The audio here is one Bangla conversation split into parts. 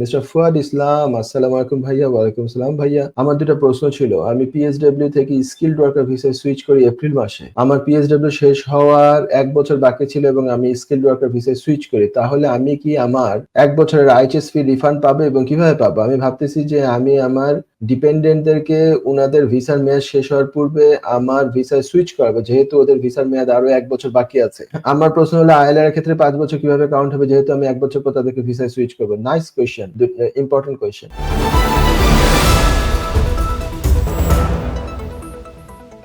মিস্টার ফুয়াদ ইসলাম আসসালামু আলাইকুম ভাইয়া ওয়ালাইকুম সালাম ভাইয়া আমার দুটো প্রশ্ন ছিল, আমি পিএসডব্লিউ থেকে স্কিল ওয়ার্কার ভিসায় সুইচ করি এপ্রিল মাসে। আমার পিএসডব্লিউ শেষ হওয়ার এক বছর বাকি ছিল এবং আমি স্কিল ওয়ার্কার ভিসায় সুইচ করি। তাহলে আমি কি আমার এক বছরের আইচএস ফি রিফান্ড পাবো এবং কীভাবে পাবো? আমি ভাবতেছি যে আমি আমার ডিপেন্ডেন্টদেরকে ওনাদের ভিসার মেয়াদ শেষ হওয়ার পূর্বে আমার ভিসায় সুইচ করাবো, যেহেতু ওদের ভিসার মেয়াদ আরও এক বছর বাকি আছে। আমার প্রশ্ন হলো আইএলআর এর ক্ষেত্রে পাঁচ বছর কীভাবে কাউন্ট হবে? যেহেতু আমি এক বছর পর তাদেরকে ভিসায় সুইচ করব। Nice question important question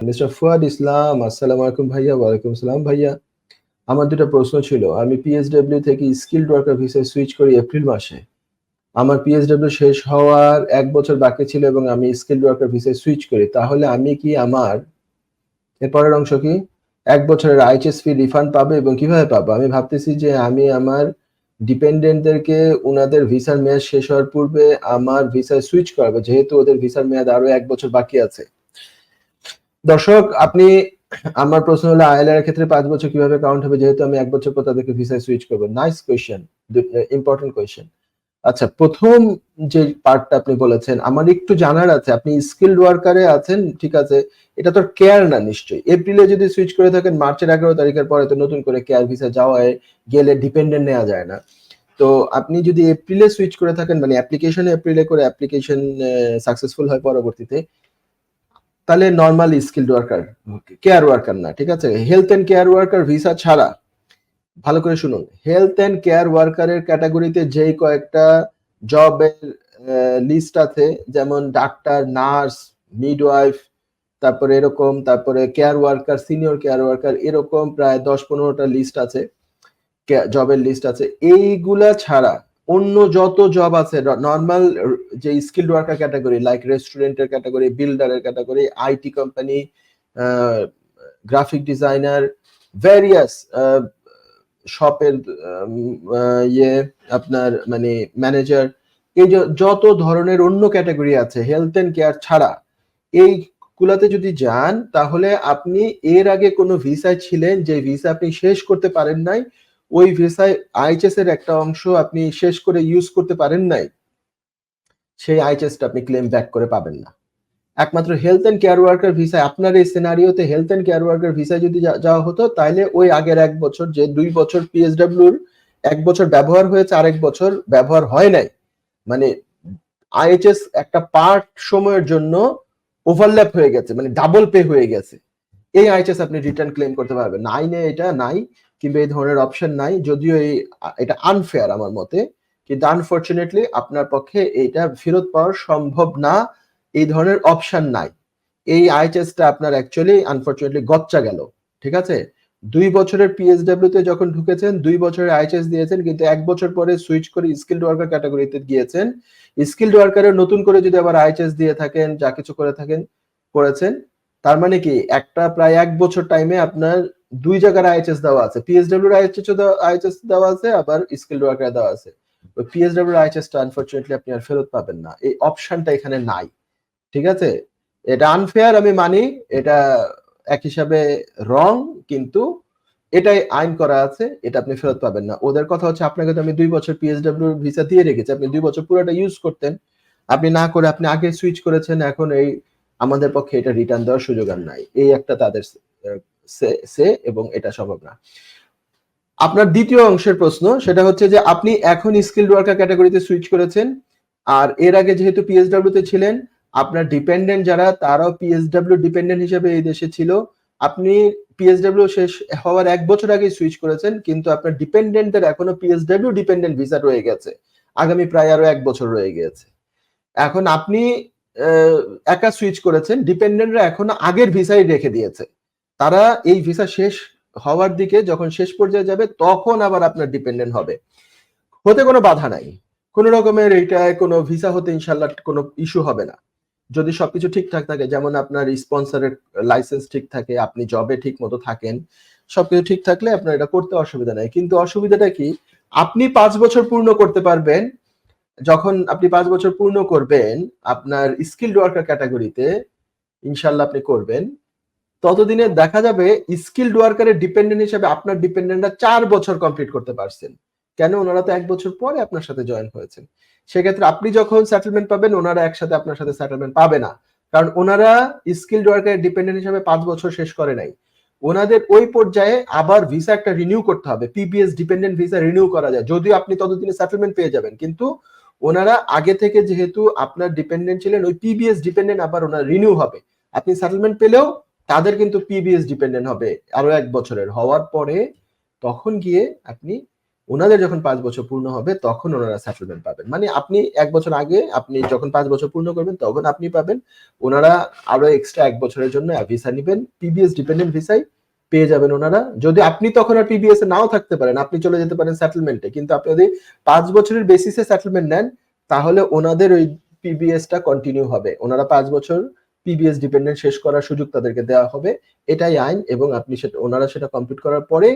mister Fuad Islam আসসালামু আলাইকুম ভাইয়া, ওয়ালাইকুম সালাম ভাইয়া। আমার দুটো প্রশ্ন ছিল, আমি পিএসডব্লিউ থেকে স্কিল ওয়ার্কার ভিসায় সুইচ করি এপ্রিল মাসে। আমার পিএসডব্লিউ শেষ হওয়ার এক বছর বাকি ছিল এবং আমি স্কিল্ড ওয়ার্কার ভিসায় সুইচ করি, তাহলে আমি কি আমার এর পরের অংশ কি? এক বছরের আইএচএস ফি রিফান্ড পাবো এবং কীভাবে পাবো? আমি ভাবতেছি যে আমি আমার ডিপেন্ডেন্টদেরকে ওনাদের ভিসার মেয়াদ শেষ হওয়ার পূর্বে আমার ভিসায় সুইচ করাবো, যেহেতু ওদের ভিসার মেয়াদ আরও এক বছর বাকি আছে। দর্শক, আপনি আমার প্রশ্ন হলো আইএলআর ক্ষেত্রে পাঁচ বছর কীভাবে কাউন্ট হবে? যেহেতু আমি এক বছর পর তাদেরকে ভিসায় সুইচ করব। নাইস কোয়েশ্চেন ইম্পর্টেন্ট কোয়েশ্চেন আচ্ছা প্রথম যে পার্টটা আপনি বলেছেন, আমার একটু জানার আছে, আপনি স্কিল্ড ওয়ার্কারে আছেন, ঠিক আছে, এটা তো কেয়ার না নিশ্চয়ই। এপ্রিলে যদি সুইচ করে থাকেন মার্চের এগারো তারিখের পরে তো নতুন করে কেয়ার ভিসা যাওয়ায় গেলে ডিপেন্ডেন্ট নেওয়া যায় না। তো আপনি যদি এপ্রিলে সুইচ করে থাকেন মানে অ্যাপ্লিকেশন এপ্রিলে করে অ্যাপ্লিকেশন সাকসেসফুল হয় পরবর্তীতে, তাহলে normal skilled worker care worker না, ঠিক আছে? Health and care worker visa ছাড়া ভালো করে শুনুন। হেলথ এন্ড কেয়ার ওয়ার্কারের ক্যাটাগরিতে যেই কয়েকটা জবের লিস্ট আছে, যেমন ডাক্তার নার্স মিডওয়াইফ তারপরে এরকম, তারপরে care worker senior care worker এরকম প্রায় দশ পনেরোটা লিস্ট আছে জবের লিস্ট আছে। এইগুলা ছাড়া অন্য যত জব আছে নর্মাল যে স্কিল্ড ওয়ার্কার ক্যাটাগরি লাইক রেস্টুরেন্টের category বিল্ডারের category IT company graphic designer various শপের ইয়ে আপনার মানে ম্যানেজার এই যত ধরনের অন্য ক্যাটাগরি আছে হেলথ এন্ড কেয়ার ছাড়া, এই গুলাতে যদি যান, তাহলে আপনি এর আগে কোনো ভিসায় ছিলেন, যে ভিসা আপনি শেষ করতে পারেন নাই, ওই ভিসায় আইএচএস এর একটা অংশ আপনি শেষ করে ইউজ করতে পারেন নাই, সেই আইএচএসটা আপনি ক্লেম ব্যাক করে পাবেন না। একমাত্র health and care worker visa আপনার এই সিনারিওতে health and care worker visa যদি যাওয়া হতো তাহলে ওই আগের এক বছর যে দুই বছর পিএসডব্লিউর এক বছর ব্যবহার হয়েছে, আরেক বছর ব্যবহার হয় নাই। মানে আইএচএস একটা পার্ট সময়ের জন্য ওভারল্যাপ হয়ে গেছে মানে ডাবল পে হয়ে গেছে। এই আইএচএস আপনি রিটার্ন ক্লেম করতে পারবেন। নাই নাইনে এটা নাই, কিংবা এই ধরনের অপশন নাই, যদিও এই, এটা আনফেয়ার আমার মতে। কিন্তু আনফর্চুনেটলি আপনার পক্ষে এইটা ফেরত পাওয়া সম্ভব না। এই ধরনের অপশন নাই। এই আইএচএসটা আপনার অ্যাকচুয়ালি আনফর্চুনেটলি গচ্চা গেল, ঠিক আছে? দুই বছরের পিএসডব্লিউ তে যখন ঢুকেছেন, দুই বছরের আইএচএস দিয়েছেন, কিন্তু এক বছর পরে সুইচ করে স্কিল্ড ওয়ার্কার ক্যাটাগরিতে গিয়েছেন। স্কিল্ড ওয়ার্কারের নতুন করে যদি আবার আইএচএস দিয়ে থাকেন, যা কিছু করে থাকেন, করেছেন, তার মানে কি, একটা প্রায় এক বছর টাইমে আপনার দুই জায়গার আইএচএস দেওয়া আছে। পিএসডব্লিউর আইএচএস আইএচএস দেওয়া আছে, আবার স্কিল্ড ওয়ার্কার দেওয়া আছে। পিএসডব্লিউর আইএচএসটা আনফর্চুনেটলি আপনি আর ফেরত পাবেন না। এই অপশনটা এখানে নাই। ঠিক আছে? এটা আনফেয়ার আমি মানি, এটা এক হিসাবে রং কিন্তু এটাই আইন করা আছে, এটা আপনি ফেরত পাবেন না। ওদের কথা হচ্ছে আপনাকে তো আমি দুই বছর পিএসডব্লিউ ভিসা দিয়ে রেখেছি, আপনি দুই বছর পুরোটা ইউজ করতেন। আপনি না করে আপনি আগে সুইচ করেছেন, এখন এই আমাদের পক্ষে এটা রিটার্ন দেওয়ার সুযোগ আর নাই। এই একটা তাদের সে এবং এটা সম্ভব না। আপনার দ্বিতীয় অংশের প্রশ্ন, সেটা হচ্ছে যে আপনি এখন স্কিল ওয়ার্কার ক্যাটাগরিতে সুইচ করেছেন, আর এর আগে যেহেতু পিএসডব্লিউ তে ছিলেন আপনার ডিপেন্ডেন্ট যারা, তারাও পিএসডাব্লিউ ডিপেন্ডেন্ট হিসেবে এই দেশে ছিল। আপনি পিএসডব্লিউ শেষ হওয়ার এক বছর আগে সুইচ করেছেন, কিন্তু আপনার ডিপেন্ডেন্টদের এখনও পিএসডাব্লিউ ডিপেন্ডেন্ট ভিসা রয়ে গেছে। আগামী প্রায় আরও এক বছর রয়ে গেছে। এখন আপনি একা সুইচ করেছেন ডিপেন্ডেন্টরা এখনও আগের ভিসাই রেখে দিয়েছে। তারা এই ভিসা শেষ হওয়ার দিকে যখন শেষ পর্যায়ে যাবে, তখন আবার আপনার ডিপেন্ডেন্ট হবে। হতে কোনো বাধা নাই। কোনো রকমের এইটায় কোনো ভিসা হতে ইনশাল্লাহ কোনো ইস্যু হবে না। যদি সবকিছু ঠিকঠাক থাকে, যেমন আপনার স্পন্সরের লাইসেন্স ঠিক থাকে, আপনি জবে ঠিক মতো থাকেন, সবকিছু ঠিক থাকলে আপনার এটা করতে অসুবিধা নাই। কিন্তু অসুবিধাটা কি? আপনি পাঁচ বছর পূর্ণ করতে পারবেন, যখন আপনি পাঁচ বছর পূর্ণ করবেন, আপনার স্কিল্ড ওয়ার্কার ক্যাটাগরিতে ইনশাল্লাহ আপনি করবেন। ততদিনে দেখা যাবে স্কিল্ড ওয়ার্কারের ডিপেন্ডেন্ট হিসেবে আপনার ডিপেন্ডেন্টরা চার বছর কমপ্লিট করতে পারছেন। কেন ওনারা তো এক বছর পরে আপনার সাথে জয়েন হয়েছেন? সেক্ষেত্রে আপনি যখন সেটেলমেন্ট পাবেন, ওনারা একসাথে আপনার সাথে সেটেলমেন্ট পাবে না। কারণ ওনারা স্কিল্ড ওয়ার্কার ডিপেন্ডেন্ট হিসাবে পাঁচ বছর শেষ করে নাই। ওনাদের ওই পর্যায়ে আবার ভিসা একটা রিনিউ করতে হবে। পিপিএস ডিপেন্ডেন্ট ভিসা রিনিউ করা যায়। যদিও আপনি ততদিনে সেটেলমেন্ট পেয়ে যাবেন, কিন্তু ওনারা আগে থেকে যেহেতু আপনার ডিপেন্ডেন্ট ছিলেন, ওই পিবিএস ডিপেন্ডেন্ট আবার ওনার রিনিউ হবে। আপনি সেটেলমেন্ট পেলেও তাদের কিন্তু পিবিএস ডিপেন্ডেন্ট হবে আরও এক বছরের। হওয়ার পরে তখন গিয়ে আপনি ওনাদের যখন পাঁচ বছর পূর্ণ হবে, তখন ওনারা সেটেলমেন্ট পাবেন। মানে আপনি এক বছর আগে, আপনি যখন পাঁচ বছর পূর্ণ করবেন, তখন আপনি পাবেন। ওনারা আরও এক্সট্রা এক বছরের জন্য ভিসা নিবেন পিবিএস ডিপেন্ডেন্ট ভিসাই পেয়ে যাবেন ওনারা। যদি আপনি তখন আর পিবিএস এ নাও থাকতে পারেন, আপনি চলে যেতে পারেন সেটেলমেন্টে কিন্তু আপনি যদি পাঁচ বছরের বেসিসে সেটেলমেন্ট নেন, তাহলে ওনাদের ওই পিবিএস টা কন্টিনিউ হবে। ওনারা পাঁচ বছর পিবিএস ডিপেন্ডেন্ট শেষ করার সুযোগ তাদেরকে দেওয়া হবে। এটাই আইন এবং আপনি সেটা, ওনারা সেটা কমপ্লিট করার পরে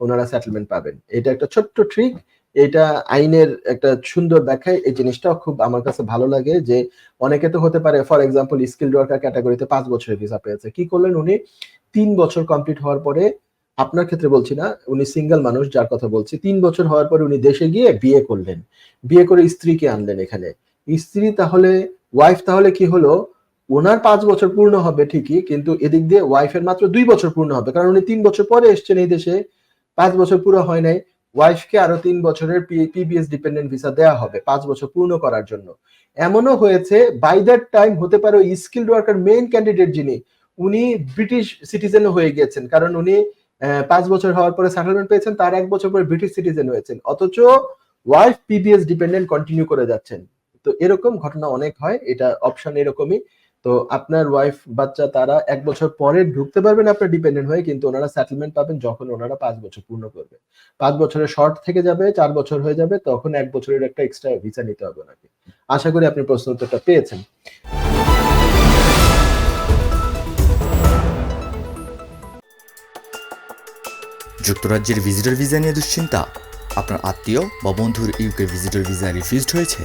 ওনারা সেটেলমেন্ট পাবেন। এটা একটা ছোট্ট ট্রিক এটা আইনের একটা সুন্দর ব্যাখ্যায় এই জিনিসটাও খুব আমার কাছে ভালো লাগে যে অনেকে তো হতে পারে ফর এক্সাম্পল স্কিল ওয়ার্কার ক্যাটাগরিতে পাঁচ বছরের ভিসা পেয়েছে। কি করলেন উনি? তিন বছর কমপ্লিট হওয়ার পরে, আপনার ক্ষেত্রে বলছি না, উনি সিঙ্গেল মানুষ, যার কথা বলছি, তিন বছর হওয়ার পরে উনি দেশে গিয়ে বিয়ে করলেন। বিয়ে করে স্ত্রীকে আনলেন এখানে। স্ত্রী তাহলে ওয়াইফ তাহলে কি হলো? ওনার পাঁচ বছর পূর্ণ হবে ঠিকই, কিন্তু এদিক দিয়ে ওয়াইফের মাত্র দুই বছর পূর্ণ হবে, কারণ উনি তিন বছর পরে এসছেন এই দেশে। পাঁচ বছর পুরো হয় নাই, ওয়াইফকে আরও তিন বছরের পিবিএস ডিপেন্ডেন্ট ভিসা দেওয়া হবে, পাঁচ বছর পূর্ণ করার জন্য। এমনও হয়েছে বাই দ্যাট টাইম হতে পারে স্কিল্ড ওয়ার্কার মেইন ক্যান্ডিডেট যিনি, উনি ব্রিটিশ সিটিজেন হয়ে গিয়েছেন। কারণ উনি পাঁচ বছর হওয়ার পরে সেটেলমেন্ট পেয়েছেন, তার এক বছর পরে ব্রিটিশ সিটিজেন হয়েছেন। অথচ ওয়াইফ পিবিএস ডিপেন্ডেন্ট কন্টিনিউ করে যাচ্ছেন। তো এরকম ঘটনা অনেক হয়, এটা অপশন এরকমই। তো আপনার ওয়াইফ বাচ্চা, তারা এক বছর পরে ঢুকতে পারবেন আপনার ডিপেন্ডেন্ট হয়ে, কিন্তু ওনারা সেটেলমেন্ট পাবেন যখন ওনারা পাঁচ বছর পূর্ণ করবে। পাঁচ বছরের শর্ট থেকে যাবে, চার বছর হয়ে যাবে, তখন এক বছরের একটা এক্সট্রা ভিসা নিতে হবে ওনাকে। আশা করি আপনি প্রশ্ন উত্তরটা পেয়েছেন। যুক্তরাজ্যের ভিজিটর ভিসা নিয়ে দুশ্চিন্তা। আপনার আত্মীয় বা বন্ধুর ইউকে ভিজিটর ভিসা রিফিউজড হয়েছে।